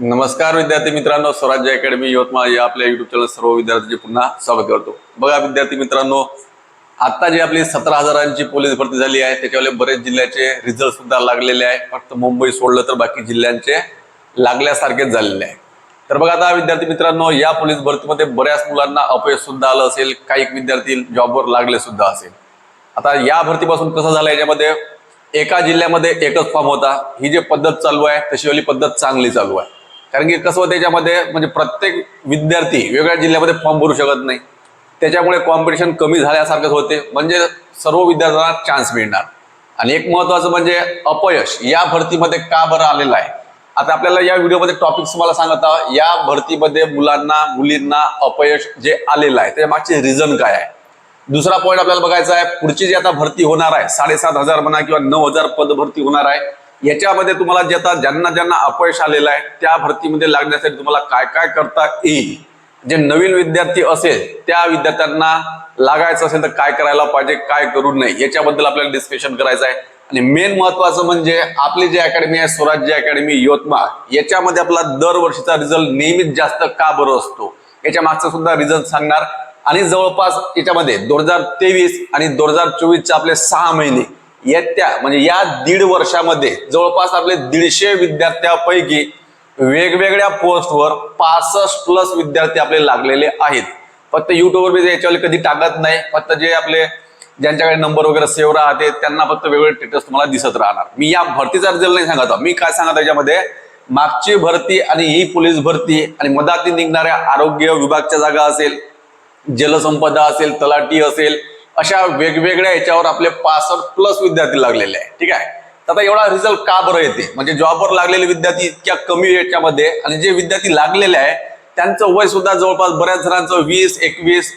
नमस्कार विद्यार्थी मित्रांनो स्वराज्य अकॅडमी यवतमाळ या आपल्या युट्यूब चॅनल सर्व विद्यार्थ्यांचे पुन्हा स्वागत करतो. बघा विद्यार्थी मित्रांनो आता जी आपली सतरा हजारांची पोलीस भरती झाली आहे त्याच्यावर बरेच जिल्ह्याचे रिझल्ट सुद्धा लागलेले आहे. फक्त मुंबई सोडलं तर बाकी जिल्ह्यांचे लागल्यासारखेच झालेले आहे. तर बघा आता विद्यार्थी मित्रांनो या पोलीस भरतीमध्ये बऱ्याच मुलांना अपयश सुद्धा आलं असेल काही विद्यार्थी जॉबवर लागले सुद्धा असेल. आता या भरतीपासून कसं झालं याच्यामध्ये एका जिल्ह्यामध्ये एकच फॉर्म होता. ही जी पद्धत चालू आहे तशीवाली पद्धत चांगली चालू आहे. कारण की कसं होतं म्हणजे प्रत्येक विद्यार्थी वेगळ्या जिल्ह्यामध्ये फॉर्म भरू शकत नाही. त्याच्यामुळे कॉम्पिटिशन कमी झाल्यासारखंच होते. म्हणजे सर्व विद्यार्थ्यांना चान्स मिळणार. आणि एक महत्वाचं म्हणजे अपयश या भरतीमध्ये का बरं आलेलं आहे? आता आपल्याला या व्हिडिओमध्ये टॉपिक्स मला सांगत आहोत. या भरतीमध्ये मुलांना मुलींना अपयश जे आलेलं आहे त्याच्या मागचे रिझन काय आहे? दुसरा पॉईंट आपल्याला बघायचा आहे पुढची जी आता भरती होणार आहे साडेसात हजार म्हणा किंवा नऊ हजार पद भरती होणार आहे याच्यामध्ये तुम्हाला जे आता ज्यांना ज्यांना अपयश आलेलं आहे त्या भरतीमध्ये लागण्यासाठी तुम्हाला काय काय करता येईल? जे नवीन विद्यार्थी असेल त्या विद्यार्थ्यांना लागायचं असेल तर काय करायला पाहिजे काय करू नये याच्याबद्दल आपल्याला डिस्कशन करायचं आहे. आणि मेन महत्वाचं म्हणजे आपली जी अकॅडमी आहे स्वराज्य अकॅडमी यवतमाळ याच्यामध्ये आपला दरवर्षीचा रिझल्ट नेहमीच जास्त का बरं असतो? याच्या मागचा सुद्धा रिझल्ट सांगणार. आणि जवळपास याच्यामध्ये दोन हजार तेवीस आणि दोन हजार चोवीसचे आपले सहा महिने येत्या म्हणजे या दीड वर्षामध्ये जवळपास आपले दीडशे विद्यार्थ्यापैकी वेगवेगळ्या पोस्टवर पासष्ट प्लस विद्यार्थी आपले लागलेले आहेत. फक्त युट्यूबवर मी याच्यावर कधी टाकत नाही फक्त जे आपले ज्यांच्याकडे नंबर वगैरे सेव्ह राहते त्यांना फक्त वेगवेगळे स्टेटस तुम्हाला दिसत राहणार. मी या भरतीचा रिझल्ट नाही सांगत मी काय सांगत त्याच्यामध्ये याच्यामध्ये मागची भरती आणि ही पोलीस भरती आणि मधाती निघणाऱ्या आरोग्य विभागच्या जागा असेल जलसंपदा असेल तलाठी असेल अशा वेगवेगळ्या याच्यावर आपले पासष्ट प्लस विद्यार्थी लागलेले आहे. ठीक आहे? तर आता एवढा रिझल्ट का बरं येते? म्हणजे जॉबवर लागलेले विद्यार्थी इतक्या कमी याच्यामध्ये आणि जे विद्यार्थी लागलेले आहे त्यांचं वय सुद्धा जवळपास बऱ्याच जणांचं वीस एकवीस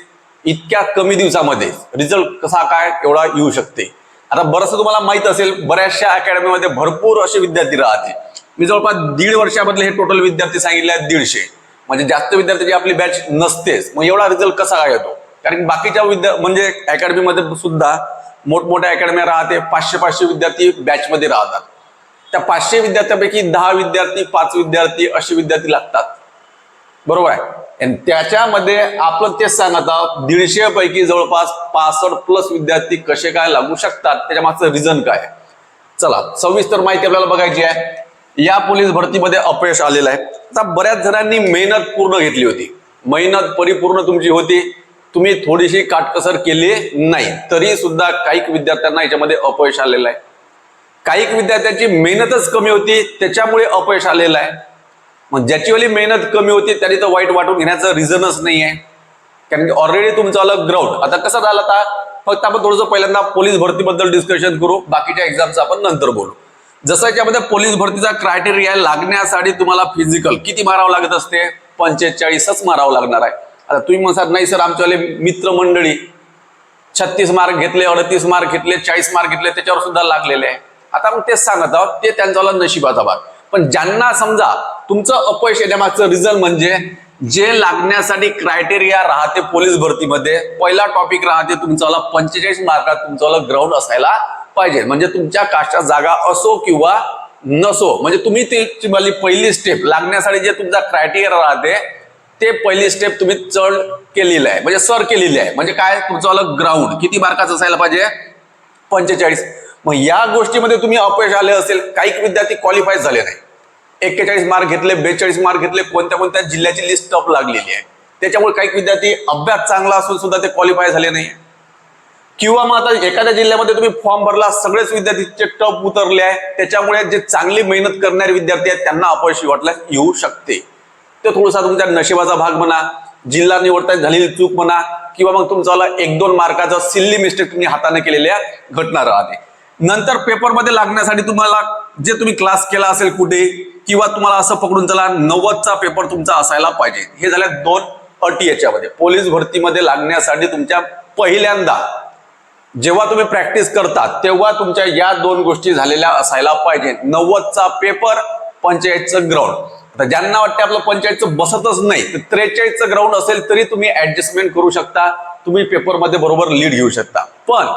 इतक्या कमी दिवसामध्ये रिझल्ट कसा काय एवढा येऊ शकते? आता बरंच तुम्हाला माहीत असेल बऱ्याचशा अकॅडमीमध्ये भरपूर असे विद्यार्थी राहते. मी जवळपास दीड वर्षामधले हे टोटल विद्यार्थी सांगितले आहेत दीडशे. म्हणजे जास्त विद्यार्थ्याची आपली बॅच नसतेच. मग एवढा रिझल्ट कसा काय येतो? कारण बाकीच्या विद्या म्हणजे अकॅडमीमध्ये सुद्धा मोठमोठ्या अकॅडम्या राहते पाचशे पाचशे विद्यार्थी बॅचमध्ये राहतात. त्या पाचशे विद्यार्थ्यापैकी दहा विद्यार्थी पाच विद्यार्थी असे विद्यार्थी लागतात. बरोबर आहे? आणि त्याच्यामध्ये आपण तेच सांगत आहोत दीडशे पैकी जवळपास पासष्ट प्लस विद्यार्थी कसे काय लागू शकतात त्याच्या मागचं रिझन काय आहे? चला सविस्तर माहिती आपल्याला बघायची आहे. या पोलीस भरतीमध्ये अपयश आलेलं आहे. आता बऱ्याच जणांनी मेहनत पूर्ण घेतली होती. मेहनत परिपूर्ण तुमची होती. तुम्ही थोडीशी काटकसर केली नाही तरी सुद्धा काही विद्यार्थ्यांना याच्यामध्ये अपयश आलेलं आहे. काही विद्यार्थ्यांची मेहनतच कमी होती त्याच्यामुळे अपयश आलेलं आहे. मग ज्याचीवाली मेहनत कमी होती त्याने तर वाईट वाटून घेण्याचं रिझनच नाही आहे. कारण की ऑलरेडी तुमचं आलं ग्राउंड आता कसं झालं आता? फक्त आपण थोडंसं पहिल्यांदा पोलीस भरतीबद्दल डिस्कशन करू बाकीच्या एक्झामचं आपण नंतर बोलू. जसं याच्यामध्ये पोलीस भरतीचा क्रायटेरिया लागण्यासाठी तुम्हाला फिजिकल किती मारावं लागत असते? पंचेचाळीसच मारावं लागणार आहे. आता तुम्ही म्हणसाल नाही सर आमच्यावाले मित्रमंडळी छत्तीस मार्क घेतले अडतीस मार्क घेतले चाळीस मार्क घेतले त्याच्यावर सुद्धा लागलेले आहे. आता आपण तेच सांगत आहोत ते त्यांचा नशिबाचा भाग पण ज्यांना समजा तुमचं अपयश येण्यामागचं रिझल्ट म्हणजे जे लागण्यासाठी क्रायटेरिया राहते पोलीस भरतीमध्ये पहिला टॉपिक राहते तुमचा पंचेचाळीस मार्कात तुमचं ग्राउंड असायला पाहिजे. म्हणजे तुमच्या काष्टा जागा असो किंवा नसो. म्हणजे तुम्ही ती पहिली स्टेप लागण्यासाठी जे तुमचा क्रायटेरिया राहते ते पहिली स्टेप तुम्ही चढ केलेली आहे. म्हणजे सर केलेली आहे. म्हणजे काय? तुमचं ग्राउंड किती मार्काचं असायला पाहिजे? पंचेचाळीस. मग या गोष्टीमध्ये तुम्ही अपयश आले असेल काही विद्यार्थी क्वालिफाय झाले नाही. एक्केचाळीस मार्क घेतले बेचाळीस मार्क घेतले कोणत्या कोणत्या जिल्ह्याची लिस्ट टप लागलेली आहे. त्याच्यामुळे काही विद्यार्थी अभ्यास चांगला असून सुद्धा ते क्वालिफाय झाले नाही. किंवा मग आता एखाद्या जिल्ह्यामध्ये तुम्ही फॉर्म भरला सगळेच विद्यार्थीचे टप उतरले आहे. त्याच्यामुळे जे चांगली मेहनत करणारे विद्यार्थी आहेत त्यांना अपयश वाटल्यास येऊ शकते. ते थोडासा तुमच्या नशिबाचा भाग म्हणा जिल्हा निवडता झालेली चूक म्हणा किंवा मग तुमचा एक दोन मार्काचा सिल्ली मिस्टेक तुम्ही हाताने केलेल्या घटना राहते. नंतर पेपरमध्ये लागण्यासाठी तुम्हाला जे तुम्ही क्लास केला असेल कुठे किंवा तुम्हाला असं पकडून चला नव्वदचा पेपर तुमचा असायला पाहिजे. हे झाल्या दोन अटी याच्यामध्ये. पोलीस भरतीमध्ये लागण्यासाठी तुमच्या पहिल्यांदा जेव्हा तुम्ही प्रॅक्टिस करता तेव्हा तुमच्या या दोन गोष्टी झालेल्या असायला पाहिजे. नव्वदचा पेपर पंचायतचं ग्राउंड आता ज्यांना वाटते आपलं पंचायतचं बसतच नाही तर त्रेचाळीसचं ग्राउंड असेल तरी तुम्ही ऍडजस्टमेंट करू शकता. तुम्ही पेपरमध्ये बरोबर लीड घेऊ शकता. पण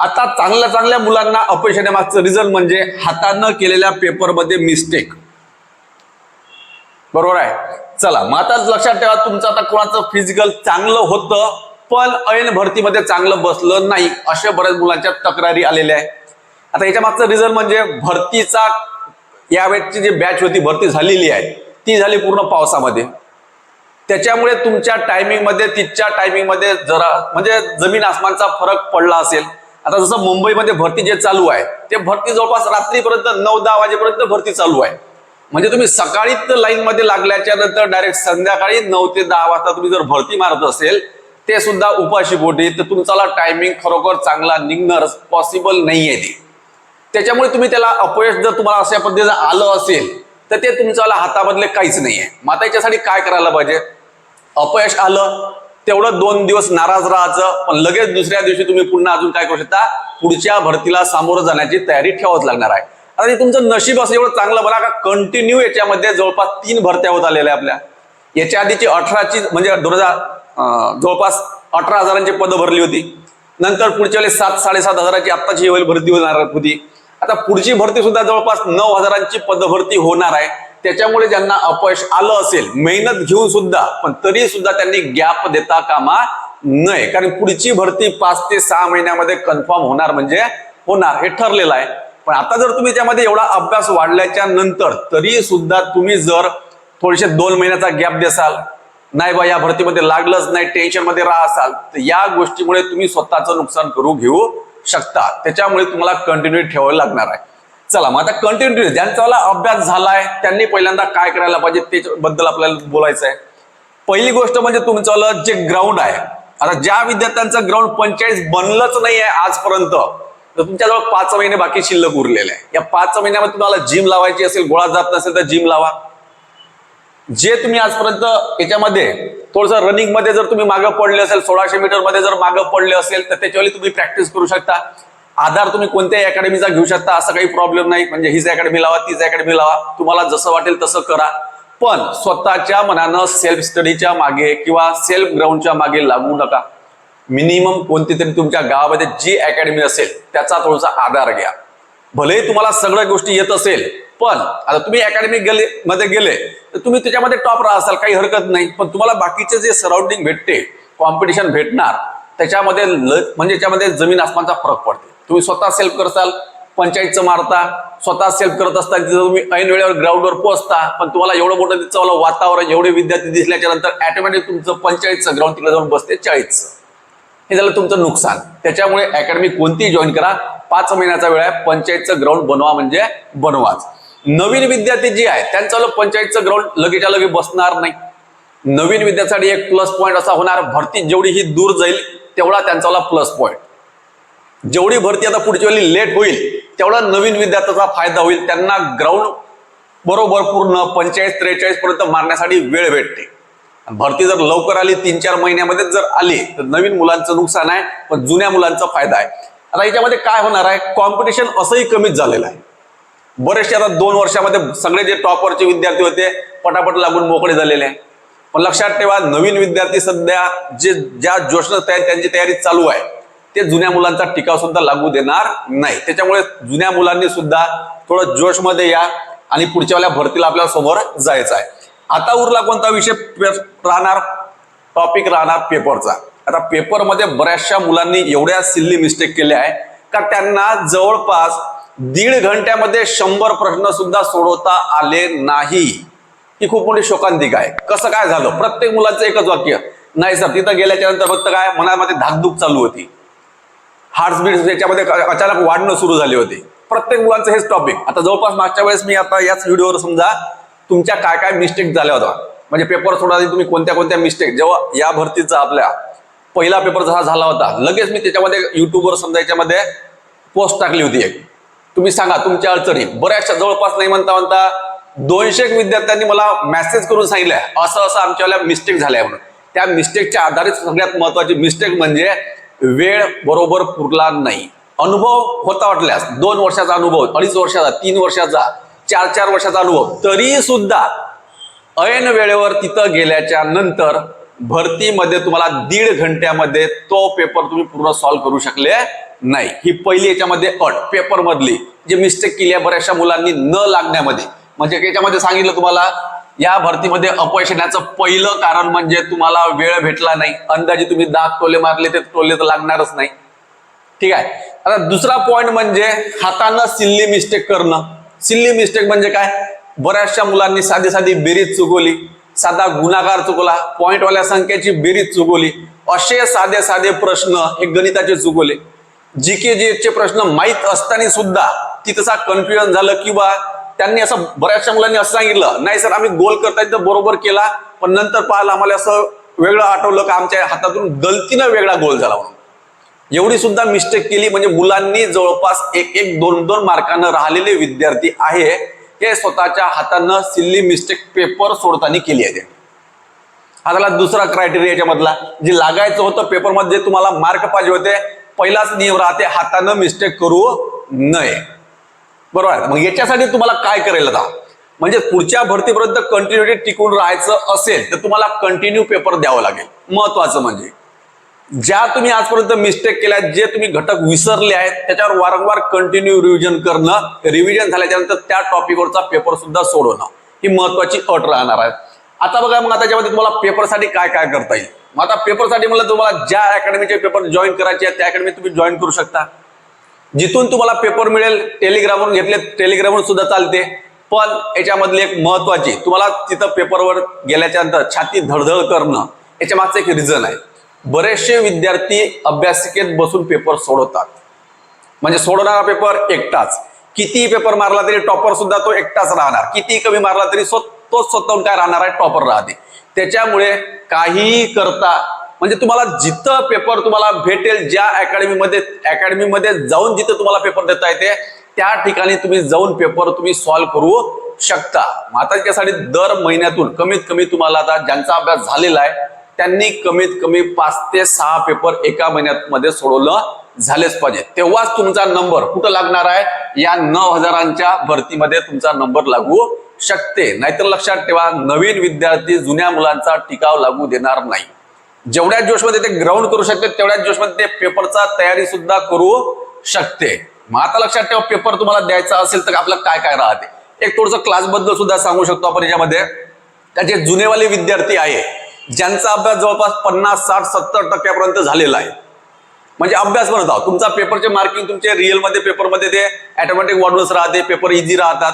आता चांगल्या चांगल्या मुलांना अपयश येण्यामागचं रिझन म्हणजे हातानं केलेल्या पेपरमध्ये मिस्टेक बरोबर आहे? चला मग आता लक्षात ठेवा तुमचं आता कोणाचं फिजिकल चांगलं होतं पण ऐन भरतीमध्ये चांगलं बसलं नाही अशा बऱ्याच मुलांच्या तक्रारी आलेल्या आहे आता याच्या मागचं रिझन म्हणजे भरतीचा यावेळेची जी बॅच होती भरती झालेली आहे ती झाली पूर्ण पावसामध्ये. त्याच्यामुळे तुमच्या टायमिंगमध्ये तिच्या टायमिंगमध्ये जरा म्हणजे जमीन आसमानचा फरक पडला असेल. आता जसं मुंबईमध्ये भरती जे चालू आहे ते भरती जवळपास रात्रीपर्यंत नऊ दहा वाजेपर्यंत भरती चालू आहे. म्हणजे तुम्ही सकाळीच लाईनमध्ये लागल्याच्या नंतर डायरेक्ट संध्याकाळी नऊ ते दहा वाजता तुम्ही जर भरती मारत असेल ते सुद्धा उपाशी पोटी तर तुमचा टायमिंग खरोखर चांगला निघणं पॉसिबल नाही आहे ते. त्याच्यामुळे तुम्ही त्याला अपयश जर तुम्हाला अशा पद्धतीचं आलं असेल तर ते तुमच्याला हातामधले काहीच नाही मग माता याच्यासाठी काय करायला पाहिजे? अपयश आलं तेवढं दोन दिवस नाराज राहायचं पण लगेच दुसऱ्या दिवशी तुम्ही पुन्हा अजून काय करू शकता? पुढच्या भरतीला सामोरं जाण्याची तयारी ठेवाच लागणार आहे. आता हे तुमचं नशीब असं एवढं चांगलं बघा का कंटिन्यू याच्यामध्ये जवळपास तीन भरत्या होत आलेल्या आपल्या. याच्या आधीची अठराची म्हणजे दोन हजार जवळपास अठरा हजारांची पदं भरली होती. नंतर पुढच्या वेळेस सात साडेसात हजाराची आत्ताची भरती होणार होती. आता पुढची भरती सुद्धा जवळपास नऊ हजारांची पदभरती होणार आहे. त्याच्यामुळे ज्यांना अपयश आलं असेल मेहनत घेऊन सुद्धा पण तरी सुद्धा त्यांनी गॅप देता कामा नये. कारण पुढची भरती पाच ते सहा महिन्यामध्ये कन्फर्म होणार म्हणजे होणार हे ठरलेलं आहे. पण आता जर तुम्ही त्यामध्ये एवढा अभ्यास वाढल्याच्या नंतर तरी सुद्धा तुम्ही जर थोडेसे दोन महिन्याचा गॅप देसाल नाही बा या भरतीमध्ये लागलंच नाही टेन्शनमध्ये राहा असाल तर या गोष्टीमुळे तुम्ही स्वतःचं नुकसान करू घेऊ शकता त्याच्यामुळे तुम्हाला कंटिन्यू ठेवावं लागणार आहे. चला मग आता कंटिन्यू ज्यांचा अभ्यास झालाय त्यांनी पहिल्यांदा काय करायला पाहिजे त्याच्याबद्दल आपल्याला बोलायचं आहे पहिली गोष्ट म्हणजे तुमचं जे ग्राउंड आहे. आता ज्या विद्यार्थ्यांचं ग्राउंड पंचेचाळीस बनलंच नाही आहे आजपर्यंत तर तुमच्याजवळ पाच महिने बाकी शिल्लक उरलेले आहे. या पाच महिन्यामध्ये तुम्हाला जिम लावायची असेल गोळा जात नसेल तर जिम लावा. जे तुम्ही आजपर्यंत याच्यामध्ये थोडंसं रनिंगमध्ये जर तुम्ही मागं पडले असेल सोळाशे मीटरमध्ये जर मागं पडले असेल तर त्याच्यावेळी तुम्ही प्रॅक्टिस करू शकता. आधार तुम्ही कोणत्याही अकॅडमीचा घेऊ शकता असं काही प्रॉब्लेम नाही. म्हणजे हीच अकॅडमी लावा तीच अकॅडमी लावा. तुम्हाला जसं वाटेल तसं करा. पण स्वतःच्या मनानं सेल्फ स्टडीच्या मागे किंवा सेल्फ ग्राउंडच्या मागे लागू नका. मिनिमम कोणती तरी तुमच्या गावामध्ये जी अकॅडमी असेल त्याचा थोडासा आधार घ्या. भलेही तुम्हाला सगळ्या गोष्टी येत असेल पण आता तुम्ही अकॅडमी गेले मध्ये गेले तर तुम्ही त्याच्यामध्ये टॉप राहाल काही हरकत नाही. पण तुम्हाला बाकीचे जे सराउंडिंग भेटते कॉम्पिटिशन भेटणार त्याच्यामध्ये ल- म्हणजे त्याच्यामध्ये जमीन आसमानचा फरक पडते. तुम्ही स्वतः सेल्फ करसाल पंचायतचं मारता स्वतः सेल्फ करत असता तिथं तुम्ही ऐन वेळेवर ग्राउंडवर पोहोचता पण तुम्हाला एवढं मोठं तिथं वातावरण एवढे विद्यार्थी दिसल्याच्या नंतर ऑटोमॅटिक तुमचं पंचायतचं ग्राउंड तिकडे जाऊन बसते चाळीसचं हे झालं तुमचं नुकसान. त्याच्यामुळे अकॅडमी कोणती जॉईन करा. पाच महिन्याचा वेळ आहे पंचायतचं ग्राउंड बनवा म्हणजे बनवाच. नवीन विद्यार्थी जे आहे त्यांचं पंचायतचं ग्राउंड लगेच्या लगे बसणार नाही. नवीन विद्यार्थ्यासाठी एक प्लस पॉईंट असा होणार. भरती जेवढी ही दूर जाईल तेवढा त्यांचा प्लस पॉईंट जेवढी भरती आता पुढच्या वेळी लेट होईल तेवढा नवीन विद्यार्थ्याचा फायदा होईल. त्यांना ग्राउंड बरोबर पूर्ण पंचेचाळीस त्रेचाळीस पर्यंत मारण्यासाठी वेळ भेटते. भरती जर लवकर आली तीन चार महिन्यामध्ये जर आली तर नवीन मुलांचं नुकसान आहे पण जुन्या मुलांचा फायदा आहे. आता याच्यामध्ये काय होणार आहे? कॉम्पिटिशन असंही कमीच झालेलं आहे. बरेचसे आता दोन वर्षामध्ये सगळे जे टॉपवरचे विद्यार्थी होते पटापट लागून मोकळे झालेले आहे. पण लक्षात ठेवा नवीन विद्यार्थी सध्या जे ज्या जोशनं तयारी त्यांची तयारी चालू आहे ते जुन्या मुलांचा टिकाव सुद्धा लागू देणार नाही. त्याच्यामुळे जुन्या मुलांनी सुद्धा थोडं जोशमध्ये या आणि पुढच्या वेळेला भरतीला आपल्यासमोर जायचं आहे. आता उरला कोणता विषय? पे- राहणार टॉपिक राहणार पेपरचा आता पेपरमध्ये बऱ्याचशा मुलांनी एवढ्या सिल्ली मिस्टेक केल्या आहे का त्यांना जवळपास दीड घंट्यामध्ये शंभर प्रश्न सुद्धा सोडवता आले नाही. ही खूप मोठी शोकांतिक आहे. कसं काय झालं? प्रत्येक मुलाचं एकच वाक्य नाही सर तिथं गेल्याच्यानंतर फक्त काय मनामध्ये धाकधूक चालू होती. हार्टबीट याच्यामध्ये अचानक वाढणं सुरू झाले होते. प्रत्येक मुलांचं हेच टॉपिक आता जवळपास मागच्या वेळेस मी आता याच व्हिडिओवर समजा तुमच्या काय काय मिस्टेक झाल्या होत्या. म्हणजे पेपर सोडायला तुम्ही कोणत्या कोणत्या मिस्टेक जेव्हा या भरतीचा आपल्या पहिला पेपर जसा झाला होता लगेच मी त्याच्यामध्ये युट्यूबवर समजा याच्यामध्ये पोस्ट टाकली होती एक. तुम्ही सांगा तुमच्या अडचणी. बऱ्याचशा जवळपास नाही म्हणता म्हणता दोनशे विद्यार्थ्यांनी मला मेसेज करून सांगितलंय. असं असं आमच्यावाल्या मिस्टेक झाल्या म्हणून. त्या मिस्टेकच्या आधारित सगळ्यात महत्वाची मिस्टेक म्हणजे वेळ बरोबर पुरला नाही. अनुभव होता वाटल्यास दोन वर्षाचा अनुभव अडीच वर्षाचा तीन वर्षाचा चार चार वर्षाचा अनुभव तरी सुद्धा ऐन वेळेवर तिथं गेल्याच्यानंतर भरतीमध्ये तुम्हाला दीड घंट्यामध्ये तो पेपर तुम्ही पूर्ण सॉल्व्ह करू शकले. नाही. ही पहिली याच्यामध्ये अट पेपर मधली जे मिस्टेक केली आहे बऱ्याचशा मुलांनी न लागण्यामध्ये. म्हणजे याच्यामध्ये सांगितलं तुम्हाला या भरतीमध्ये अपयश येण्याचं पहिलं कारण म्हणजे तुम्हाला वेळ भेटला नाही. अंदाजे तुम्ही दहा टोले मारले ते टोले तर लागणारच नाही. ठीक आहे? आता दुसरा पॉइंट म्हणजे हातानं सिल्ली मिस्टेक करणं. सिल्ली मिस्टेक म्हणजे काय? बऱ्याचशा मुलांनी साधी साधी बेरीज चुकवली साधा गुणाकार चुकला पॉइंटवाल्या संख्येची बेरीज चुकवली असे साधे साधे प्रश्न हे गणिताचे चुकवले. जी के जी चे प्रश्न माहीत असताना सुद्धा ती तसा कन्फ्युजन झालं किंवा त्यांनी असं बऱ्याचशा मुलांनी असं सांगितलं नाही सर आम्ही गोल करता तर बरोबर केला पण नंतर पाहिलं आम्हाला असं वेगळं आठवलं का आमच्या हातातून गलतीनं वेगळा गोल झाला म्हणून. एवढी सुद्धा मिस्टेक केली म्हणजे मुलांनी जवळपास एक एक दोन दोन मार्कानं राहिलेले विद्यार्थी आहे हे स्वतःच्या हातानं सिल्ली मिस्टेक पेपर सोडताना केली आहे हा झाला दुसरा क्रायटेरिया याच्यामधला. जे लागायचं होतं पेपरमध्ये तुम्हाला मार्क पाहिजे होते पहिलाच नियम राहते हातानं मिस्टेक करू नये. बरोबर आहे? मग याच्यासाठी तुम्हाला काय करायला आता? म्हणजे पुढच्या भरतीपर्यंत कंटिन्युटी टिकून राहायचं असेल तर तुम्हाला कंटिन्यू पेपर द्यावं लागेल. महत्वाचं म्हणजे ज्या तुम्ही आजपर्यंत मिस्टेक केल्या जे तुम्ही घटक विसरले आहेत त्याच्यावर वारंवार कंटिन्यू रिव्हिजन करणं रिव्हिजन झाल्याच्यानंतर त्या टॉपिकवरचा पेपर सुद्धा सोडवणं ही महत्वाची अट राहणार आहे. आता बघा मग आता त्याच्यामध्ये तुम्हाला पेपरसाठी काय काय करता येईल? मग आता पेपरसाठी म्हणलं तुम्हाला ज्या अकॅडमीचे पेपर जॉईन करायचे आहेत त्या अकॅडमी तुम्ही जॉईन करू शकता. जिथून तुम्हाला पेपर मिळेल टेलिग्रामवरून घेतले टेलिग्रामवरून सुद्धा चालते. पण याच्यामधली एक महत्वाची तुम्हाला तिथं पेपरवर गेल्याच्यानंतर छाती धडधड करणं याच्या मागचं एक रिझन आहे. बरेचसे विद्यार्थी अभ्यासिकेत बसून पेपर सोडवतात. म्हणजे सोडवणारा पेपर एकटाच. कितीही पेपर मारला तरी टॉपर सुद्धा तो एकटाच राहणार. कितीही कमी मारला तरी स्वतः तोच स्वतःहून काय राहणार आहे टॉपर राहते. त्याच्यामुळे काहीही करता म्हणजे तुम्हाला जिथं पेपर तुम्हाला भेटेल ज्या अकॅडमीमध्ये अकॅडमीमध्ये जाऊन जिथं तुम्हाला पेपर देता येते त्या ठिकाणी तुम्ही जाऊन पेपर तुम्ही सॉल्व्ह करू शकता. मग आता त्यासाठी दर महिन्यातून कमीत कमी तुम्हाला आता ज्यांचा अभ्यास झालेला आहे त्यांनी कमीत कमी पाच ते सहा पेपर एका महिन्यात मध्ये सोडवलं झालेच पाहिजे. तेव्हाच तुमचा नंबर कुठं लागणार आहे? या नऊ हजारांच्या भरतीमध्ये तुमचा नंबर लागू शकते. नाहीतर लक्षात ठेवा नवीन विद्यार्थी जुन्या मुलांचा टिकाव लागू देणार नाही. जेवढ्या जोशमध्ये ते ग्राउंड करू शकते तेवढ्याच जोशमध्ये ते पेपरचा तयारी सुद्धा करू शकते. मग आता लक्षात ठेवा पेपर तुम्हाला द्यायचा असेल तर आपलं काय काय राहते. एक थोडंसं क्लासबद्दल सुद्धा सांगू शकतो आपण याच्यामध्ये. त्याचे जुनेवाले विद्यार्थी आहे ज्यांचा अभ्यास जवळपास पन्नास साठ सत्तर टक्क्यापर्यंत झालेला आहे. म्हणजे अभ्यास करत आहोत. तुमचा पेपरचे मार्किंग तुमचे रिअलमध्ये पेपरमध्ये ते ॲटोमॅटिक वाढवूनच राहते पेपर इझी राहतात.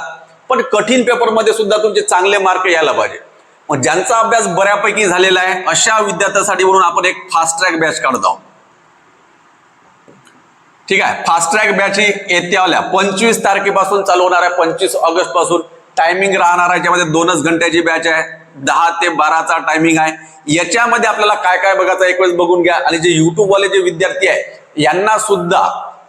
पण कठीण पेपरमध्ये सुद्धा तुमचे चांगले मार्क यायला पाहिजे. मग ज्यांचा अभ्यास बऱ्यापैकी झालेला आहे अशा विद्यार्थ्यांसाठी म्हणून आपण एक फास्ट ट्रॅक बॅच काढत आहोत. ठीक आहे फास्ट ट्रॅक बॅच ही येत्यावाल्या पंचवीस तारखेपासून चालू होणार आहे पंचवीस ऑगस्टपासून. टायमिंग राहणार आहे याच्यामध्ये दोनच घंट्याची बॅच आहे. दहा ते बाराचा टायमिंग आहे. याच्यामध्ये आपल्याला काय काय बघायचं एक वेळेस बघून घ्या. आणि जे युट्यूबवाले जे विद्यार्थी आहे यांना सुद्धा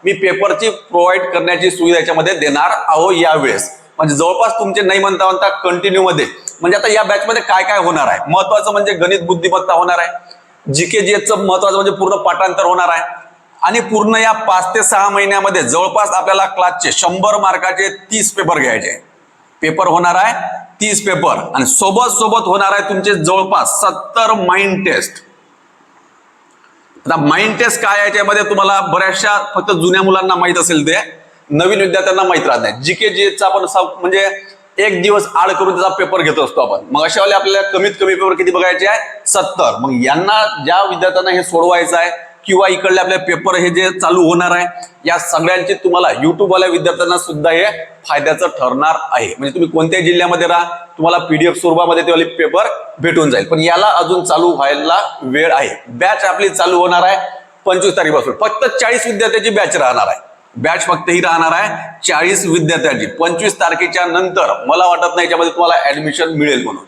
मी पेपरची प्रोव्हाइड करण्याची सुविधा याच्यामध्ये देणार आहो यावेळेस. म्हणजे जवळपास तुमचे नाही म्हणता म्हणता कंटिन्यू मध्ये. म्हणजे आता या बॅच मध्ये काय काय होणार आहे? महत्वाचं म्हणजे गणित बुद्धिमत्ता होणार आहे. जीके जीएसचं महत्वाचं म्हणजे पूर्ण पाठांतर होणार आहे. आणि पूर्ण या पाच ते सहा महिन्यामध्ये जवळपास आपल्याला क्लासचे शंभर मार्काचे तीस पेपर घ्यायचे. पेपर होणार आहे तीस पेपर आणि सोबत सोबत होणार आहे तुमचे जवळपास सत्तर माइंड टेस्ट आता माइंड टेस्ट काय याच्यामध्ये तुम्हाला बऱ्याचशा फक्त जुन्या मुलांना माहीत असेल ते. नवीन विद्यार्थ्यांना माहीत राहत नाही जी के जीचा आपण म्हणजे एक दिवस आड करून त्याचा पेपर घेत असतो आपण. मग अशा वेळेला आपल्याला कमीत कमी पेपर किती बघायचे आहे? सत्तर. मग यांना ज्या विद्यार्थ्यांना हे सोडवायचं आहे किंवा इकडले आपले पेपर हे जे चालू होणार आहे या सगळ्यांची तुम्हाला युट्यूबवाल्या विद्यार्थ्यांना सुद्धा हे फायद्याचं ठरणार आहे. म्हणजे तुम्ही कोणत्याही जिल्ह्यामध्ये राहा तुम्हाला पीडीएफ स्वरूपामध्ये ते पेपर भेटून जाईल. पण याला अजून चालू व्हायला वेळ आहे. बॅच आपली चालू होणार आहे पंचवीस तारखेपासून. फक्त चाळीस विद्यार्थ्याची बॅच राहणार आहे. बॅच फक्त ही राहणार आहे चाळीस विद्यार्थ्यांची. पंचवीस तारखेच्या नंतर मला वाटत नाही याच्यामध्ये तुम्हाला ऍडमिशन मिळेल म्हणून.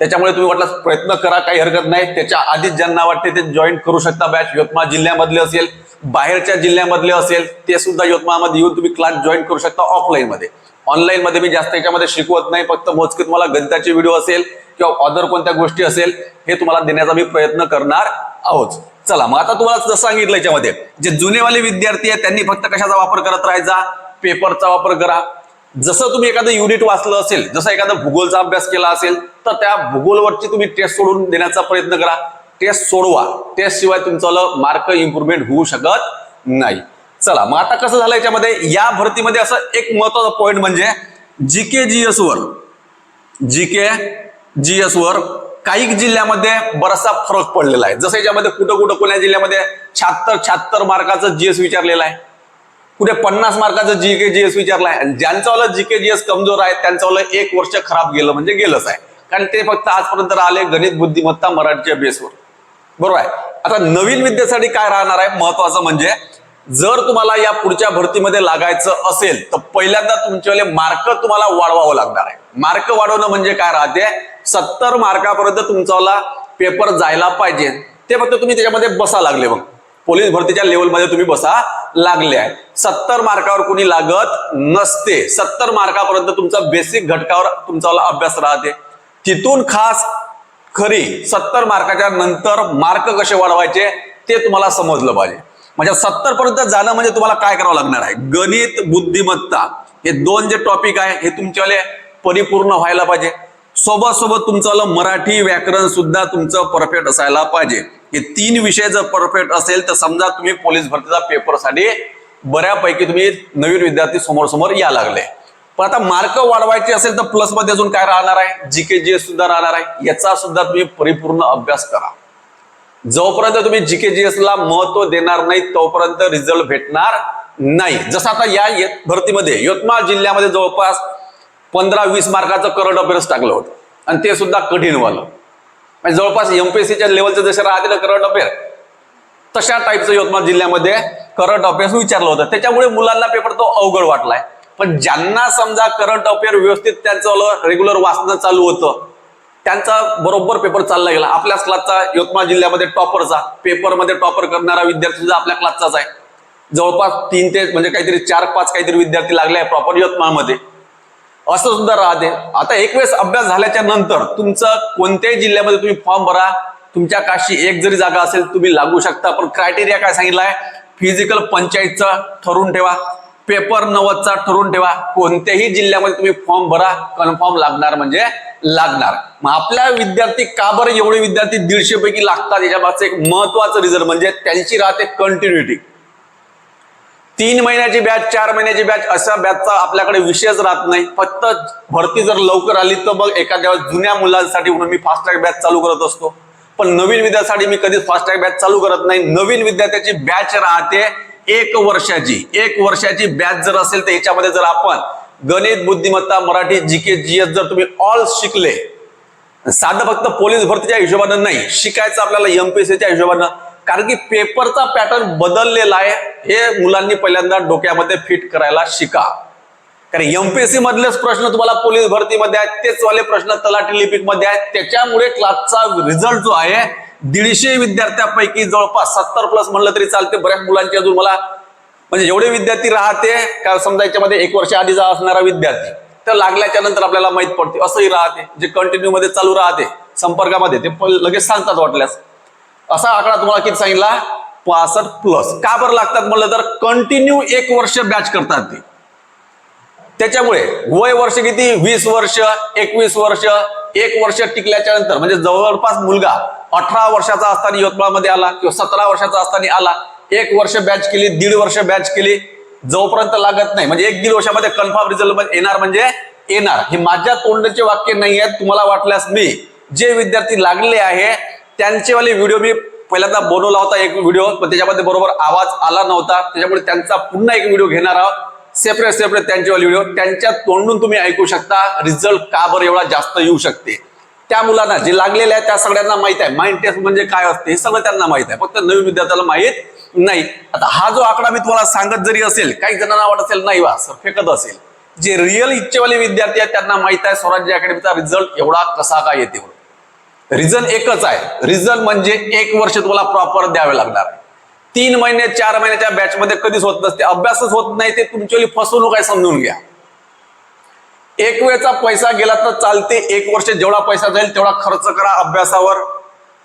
त्याच्यामुळे तुम्ही वाटलं प्रयत्न करा काही हरकत नाही. त्याच्या आधीच ज्यांना वाटते ते जॉईन करू शकता बॅच यवतमाळ जिल्ह्यामधले असेल बाहेरच्या जिल्ह्यामधले असेल ते सुद्धा यवतमाळमध्ये येऊन तुम्ही क्लास जॉईन करू शकता ऑफलाईनमध्ये मध्ये. मध्ये मी जास्त याच्यामध्ये शिकवत नाही फक्त मोजके तुम्हाला गणिताचे व्हिडिओ असेल किंवा अदर कोणत्या गोष्टी असेल हे तुम्हाला देण्याचा मी प्रयत्न करणार आहोत. चला मग आता तुम्हाला जसं सांगितलं याच्यामध्ये जे जुनेवाले विद्यार्थी आहेत त्यांनी फक्त कशाचा वापर करत राहायचा? पेपरचा वापर करा. जसं तुम्ही एखादं युनिट वाचलं असेल जसं एखादा भूगोलचा अभ्यास केला असेल तर त्या भूगोलवरची तुम्ही टेस्ट सोडून देण्याचा प्रयत्न करा. टेस्ट सोडवा. टेस्ट शिवाय तुमचं मार्क इम्प्रुव्हमेंट होऊ शकत नाही. चला मग आता कसं झालं याच्यामध्ये? या भरतीमध्ये असं एक महत्त्वाचा पॉइंट म्हणजे जीके जीएस वर जीके जीएस वर काही जिल्ह्यामध्ये बराचसा फरक पडलेला आहे. जसं याच्यामध्ये कुठं कुठं कोण्या जिल्ह्यामध्ये शहात्तर शहात्तर मार्काचं जीएस विचारलेलं आहे. कुठे पन्नास मार्काचं जी के जीएस विचारलं आहे. आणि जी के जीएस कमजोर आहे त्यांचं एक वर्ष खराब गेलं म्हणजे गेलंच आहे. कारण ते फक्त आजपर्यंत आले गणित बुद्धिमत्ता मराठीच्या बेसवर बरोबर आहे? आता नवीन विद्येसाठी काय राहणार आहे? महत्वाचं म्हणजे जर तुम्हाला या पुढच्या भरतीमध्ये लागायचं असेल तर पहिल्यांदा तुमच्यावाले मार्क तुम्हाला वाढवावं लागणार आहे. मार्क वाढवणं म्हणजे काय राहते? सत्तर मार्कापर्यंत तुमचावाला पेपर जायला पाहिजे. ते फक्त तुम्ही त्याच्यामध्ये बसा लागले मग पोलीस भरतीच्या लेवलमध्ये तुम्ही बसा लागले आहे. सत्तर मार्कावर कोणी लागत नसते. सत्तर मार्कापर्यंत तुमचा बेसिक घटकावर तुमचा अभ्यास राहते. तिथून खास खरी सत्तर मार्काच्या नंतर मार्क कसे वाढवायचे ते तुम्हाला समजलं पाहिजे. म्हणजे सत्तर पर्यंत जाणं म्हणजे तुम्हाला काय करावं लागणार आहे? गणित बुद्धिमत्ता. हे दोन जे टॉपिक आहे हे तुमच्यावाले परिपूर्ण व्हायला पाहिजे. सोबत सोबत तुमचं मराठी व्याकरण सुद्धा तुमचं परफेक्ट असायला पाहिजे. हे तीन विषय जर परफेक्ट असेल तर समजा तुम्ही पोलीस भरतीचा पेपरसाठी बऱ्यापैकी तुम्ही नवीन विद्यार्थी समोर समोर या लागले. पण आता मार्क वाढवायचे असेल तर प्लसमध्ये अजून काय राहणार आहे? जी के जी सुद्धा राहणार आहे. याचा सुद्धा तुम्ही परिपूर्ण अभ्यास करा. जोपर्यंत तुम्ही जी के जी एस ला महत्त्व देणार नाही तोपर्यंत रिझल्ट भेटणार नाही. जसं आता या भरतीमध्ये यवतमाळ जिल्ह्यामध्ये जवळपास पंधरा वीस मार्काचं करंट अफेअर्स टाकलं होतं. आणि ते सुद्धा कठीण वालं म्हणजे जवळपास एमपीएससीच्या लेवलचं जसे राहते ना करंट अफेअर तशा टाईपचं यवतमाळ जिल्ह्यामध्ये करंट अफेअर्स विचारलं होतं. त्याच्यामुळे मुलांना पेपर तो अवघड वाटलाय. पण ज्यांना समजा करंट अफेअर व्यवस्थित त्यांचं रेग्युलर वाचणं चालू होतं त्यांचा बरोबर पेपर चालला गेला. आपल्याच क्लासचा यवतमाळ जिल्ह्यामध्ये टॉपरचा पेपरमध्ये टॉपर करणारा विद्यार्थी सुद्धा आपल्या क्लासचाच आहे. जवळपास तीन ते म्हणजे काहीतरी चार पाच काहीतरी विद्यार्थी लागले आहे प्रॉपर यवतमाळमध्ये. असं सुद्धा राहते. आता एक वेळेस अभ्यास झाल्याच्यानंतर तुमचं कोणत्याही जिल्ह्यामध्ये तुम्ही फॉर्म भरा. तुमच्या काशी एक जरी जागा असेल तुम्ही लागू शकता. पण क्रायटेरिया काय सांगितलाय? फिजिकल पंचायतचा ठरवून ठेवा. पेपर नव्वदचा ठरवून ठेवा. कोणत्याही जिल्ह्यामध्ये तुम्ही फॉर्म भरा. कन्फर्म लागणार म्हणजे लागणार. मग आपल्या विद्यार्थी का बरं एवढे विद्यार्थी दीडशे पैकी लागतात? याच्या मागचं एक महत्वाचं रिझल्ट म्हणजे त्यांची राहते कंटिन्युटी तीन महिन्याची बॅच चार महिन्याची बॅच अशा बॅचचा आपल्याकडे विषयच राहत नाही. फक्त भरती जर लवकर आली तर मग एखाद्या वेळेस जुन्या मुलांसाठी म्हणून मी फास्ट बॅच चालू करत असतो. पण नवीन विद्यार्थ्यासाठी मी कधीच फास्ट बॅच चालू करत नाही. नवीन विद्यार्थ्याची बॅच राहते एक वर्षाची. एक वर्षाची बॅच जर असेल तर याच्यामध्ये जर आपण गणित बुद्धिमत्ता मराठी जी के जी एस जर तुम्ही ऑल शिकले साधं फक्त पोलीस भरतीच्या हिशोबानं नाही शिकायचं आपल्याला एमपीएससीच्या हिशोबानं कारण की पेपरचा पॅटर्न बदललेला आहे. हे मुलांनी पहिल्यांदा डोक्यामध्ये फिट करायला शिका. कारण एमपीएससी मधलेच प्रश्न तुम्हाला पोलीस भरतीमध्ये आहेत तेच वाले प्रश्न तलाठी लिपिकमध्ये आहेत. त्याच्यामुळे क्लासचा रिझल्ट जो आहे दीडशे विद्यार्थ्यापैकी जवळपास सत्तर प्लस म्हणलं तरी चालते. बऱ्याच मुलांची अजून मला म्हणजे जेवढे विद्यार्थी राहते का समजा याच्यामध्ये एक वर्ष आधीचा असणारा विद्यार्थी तर लागल्याच्या नंतर आपल्याला माहीत पडते. असंही राहते. जे कंटिन्यू मध्ये चालू राहते संपर्कामध्ये ते लगेच सांगतात वाटल्यास. असा आकडा तुम्हाला किती सांगितला? पासष्ट प्लस का बरं लागतात म्हणलं तर कंटिन्यू एक वर्ष बॅच करतात ते. त्याच्यामुळे वय वर्ष किती? वीस वर्ष एकवीस वर्ष एक वर्ष टिकल्याच्या नंतर म्हणजे जवळपास मुलगा अठरा वर्षाचा असताना यवतमाळमध्ये आला किंवा सतरा वर्षाचा असताना आला एक वर्ष बॅच केली दीड वर्ष बॅच केली जोपर्यंत लागत नाही म्हणजे एक दीड वर्षामध्ये कन्फर्म रिझल्ट येणार म्हणजे येणार. हे माझ्या तोंडाचे वाक्य नाही आहेत तुम्हाला वाटल्यास मी जे विद्यार्थी लागले आहे त्यांचेवाले व्हिडिओ मी पहिल्यांदा बनवला होता एक व्हिडिओ पण त्याच्यामध्ये बरोबर आवाज आला नव्हता. त्याच्यामुळे त्यांचा पुन्हा एक व्हिडिओ घेणार आहोत. सेपरेट सेपरेट त्यांचेवाले व्हिडिओ त्यांच्या तोंडून तुम्ही ऐकू शकता. रिझल्ट का बरं एवढा जास्त येऊ शकते? त्या मुलांना जे लागलेले आहेत त्या सगळ्यांना माहीत आहे. माइंड टेस्ट म्हणजे काय असते हे सगळं त्यांना माहीत आहे. फक्त नवीन विद्यार्थ्याला माहीत नाही. आता हा जो आकडा मी तुम्हाला सांगत जरी असेल काही जणांना वाटत असेल नाही वा सर फेकत असेल. जे रिअल इच्छेवाले विद्यार्थी आहेत त्यांना माहीत आहे. स्वराज्य अकॅडमीचा रिझल्ट एवढा कसा काय येते? म्हणून रिझन एकच आहे. रिझन म्हणजे एक वर्ष तुम्हाला प्रॉपर द्यावे लागणार. तीन महिने चार महिन्याच्या बॅचमध्ये कधीच होत नसते. अभ्यासच होत नाही ते तुमची फसवणूक आहे समजून घ्या. एक वेळचा पैसा गेला तर चालते. एक वर्ष जेवढा पैसा जाईल तेवढा खर्च करा अभ्यासावर.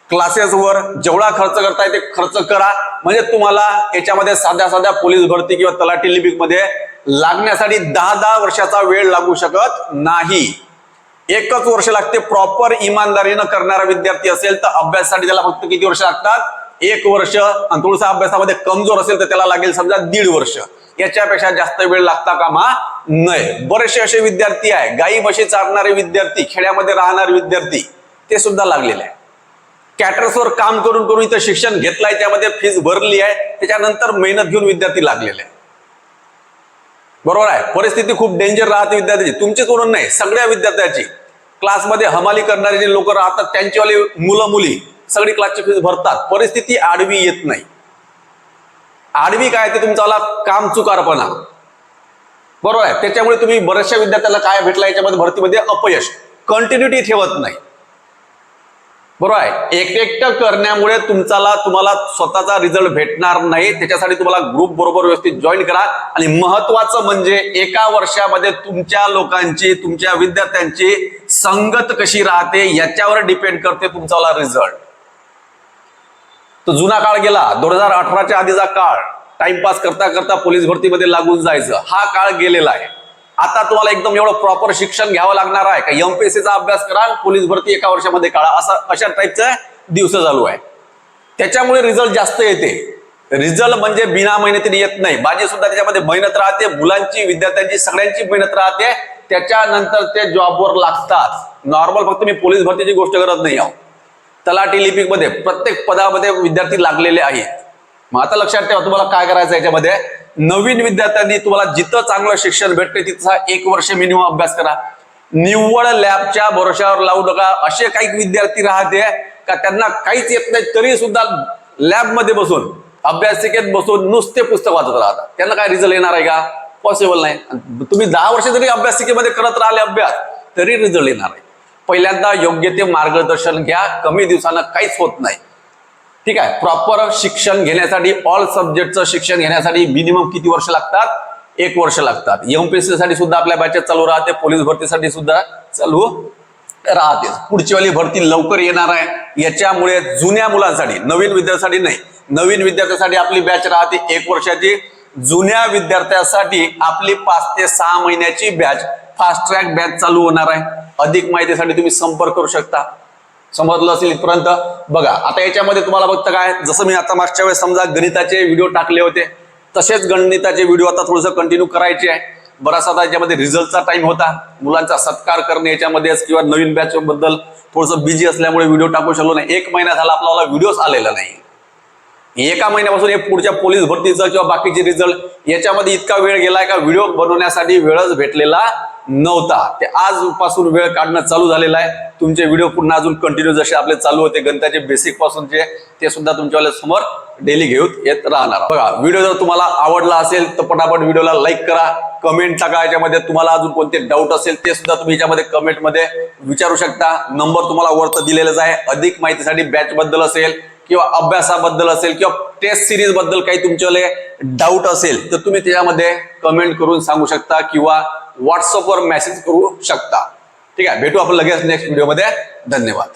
क्लासेसवर जेवढा खर्च करताय ते खर्च करा. म्हणजे तुम्हाला याच्यामध्ये साध्या साध्या पोलीस भरती किंवा तलाठी लिपिकमध्ये लागण्यासाठी दहा दहा वर्षाचा वेळ लागू शकत नाही. एकच वर्ष लागते. प्रॉपर इमानदारीनं करणारा विद्यार्थी असेल तर अभ्यासासाठी त्याला फक्त किती वर्ष लागतात? एक वर्ष. आणि थोडसा अभ्यासामध्ये कमजोर असेल तर त्याला लागेल समजा दीड वर्ष. याच्यापेक्षा जास्त वेळ लागता कामा नाही बरेचसे असे विद्यार्थी आहे. गाई म्हशी चालणारे विद्यार्थी खेड्यामध्ये राहणारे विद्यार्थी ते सुद्धा लागलेले आहे कॅटर्सवर काम करून करून इथं शिक्षण घेतलंय त्यामध्ये फीस भरली आहे. त्याच्यानंतर मेहनत घेऊन विद्यार्थी लागलेले आहे बरोबर आहे? परिस्थिती खूप डेंजर राहते विद्यार्थ्याची. तुमचीच म्हणून नाही सगळ्या विद्यार्थ्याची. क्लासमध्ये हमाली करणारे जे लोक राहतात त्यांचेवाले मुलं मुली सगळी क्लासची फीस भरतात. परिस्थिती आडवी येत नाही. आडवी काय ते तुमचा काम चुकारपणा. बरोबर आहे? त्याच्यामुळे तुम्ही बऱ्याचशा विद्यार्थ्याला काय भेटलं याच्यामध्ये भरतीमध्ये अपयश. कंटिन्युटी ठेवत नाही. बरोबर आहे. एकटं करण्यामुळे तुमचाला तुम्हाला स्वतःचा रिझल्ट भेटणार नाही. त्याच्यासाठी तुम्हाला ग्रुप बरोबर व्यवस्थित जॉईन करा. आणि महत्वाचं म्हणजे एका वर्षामध्ये तुमच्या लोकांची तुमच्या विद्यार्थ्यांची संगत कशी राहते याच्यावर डिपेंड करते तुमचा रिझल्ट तो जुना काळ गेला. दोन हजार अठराच्या आधीचा काळ. टाइमपास करता करता पोलीस भरतीमध्ये लागून जायचं. हा काळ गेलेला आहे. आता तुम्हाला एकदम एवढं प्रॉपर शिक्षण घ्यावं लागणार आहे. का एमपीएससीचा अभ्यास करा पोलीस भरती एका वर्षामध्ये काढा. असा अशा टाईपचं दिवस चालू आहे. त्याच्यामुळे रिझल्ट जास्त येते. रिझल्ट म्हणजे बिना मेहनतीने येत नाही. माझी सुद्धा त्याच्यामध्ये मेहनत राहते. मुलांची विद्यार्थ्यांची सगळ्यांची मेहनत राहते. त्याच्यानंतर ते जॉबवर लागतात. नॉर्मल फक्त मी पोलीस भरतीची गोष्ट करत नाही आहो. तलाठी लिपिकमध्ये प्रत्येक पदामध्ये विद्यार्थी लागलेले आहेत मग आता लक्षात ठेवा तुम्हाला काय करायचं याच्यामध्ये? नवीन विद्यार्थ्यांनी तुम्हाला जिथं चांगलं शिक्षण भेटते तिथं एक वर्ष मिनिमम अभ्यास करा. निव्वळ लॅबच्या भरोशावर लावू नका. असे काही विद्यार्थी राहते का त्यांना काहीच येत नाही तरी सुद्धा लॅबमध्ये बसून अभ्यासिकेत बसून नुसते पुस्तक वाचत राहतात. त्यांना काय रिझल्ट येणार आहे का? पॉसिबल नाही. तुम्ही दहा वर्ष जरी अभ्यासिकेमध्ये करत राहिले अभ्यास तरी रिझल्ट येणार आहे. पहिल्यांदा योग्य ते मार्गदर्शन घ्या. कमी दिवसानं काहीच होत नाही. ठीक आहे. प्रॉपर शिक्षण घेण्यासाठी ऑल सब्जेक्टचं शिक्षण घेण्यासाठी मिनिमम किती वर्ष लागतात? एक वर्ष लागतात. एमपीएससी साठी सुद्धा आपल्या बॅचेस चालू राहते. पोलीस भरतीसाठी सुद्धा चालू राहते. पुढची वाली भरती लवकर येणार आहे. याच्यामुळे जुन्या मुलांसाठी नवीन विद्यार्थ्यासाठी नाही. नवीन विद्यार्थ्यांसाठी आपली बॅच राहते एक वर्षाची. जुन्या विद्यार्थ्यासाठी आपली पाच ते सहा महिन्याची बॅच फास्ट ट्रॅक बॅच चालू होणार आहे. अधिक माहितीसाठी तुम्ही संपर्क करू शकता. समजलं असेल इथपर्यंत. बघा आता याच्यामध्ये तुम्हाला फक्त काय? जसं मी आता मागच्या वेळेस समजा गणिताचे व्हिडिओ टाकले होते तसेच गणिताचे व्हिडिओ आता थोडंसं कंटिन्यू करायचे आहे. बराच आता याच्यामध्ये रिझल्टचा टाइम होता. मुलांचा सत्कार करणे याच्यामध्येच किंवा नवीन बॅच बद्दल थोडंसं बिझी असल्यामुळे व्हिडिओ टाकू शकलो नाही. एक महिना झाला आपल्याला व्हिडिओच आलेला नाही. एका महिन्यापासून हे पुढच्या पोलीस भरतीचं किंवा बाकीचे रिझल्ट याच्यामध्ये इतका वेळ गेलाय का व्हिडिओ बनवण्यासाठी वेळच भेटलेला नव्हता. ते आजपासून वेळ काढणं चालू झालेलं आहे. तुमचे व्हिडिओ पुन्हा अजून कंटिन्यू जसे आपले चालू होते गणिताचे बेसिक पासूनचे ते सुद्धा तुमच्यावाल्या समोर डेली घेऊन येत राहणार बघा व्हिडिओ जर तुम्हाला आवडला असेल तर पटापट व्हिडिओला लाईक करा. कमेंट टाका याच्यामध्ये तुम्हाला अजून कोणते डाऊट असेल ते सुद्धा तुम्ही याच्यामध्ये कमेंटमध्ये विचारू शकता. नंबर तुम्हाला वरत दिलेलाच आहे. अधिक माहितीसाठी बॅच बद्दल असेल किंवा अभ्यासाबद्दल असेल किंवा टेस्ट सिरीजबद्दल काही तुमच्याकडे डाऊट असेल तर तुम्ही त्याच्यामध्ये कमेंट करून सांगू शकता किंवा व्हॉट्सअपवर मेसेज करू शकता. ठीक आहे? भेटू आपण लगेच नेक्स्ट व्हिडिओमध्ये धन्यवाद.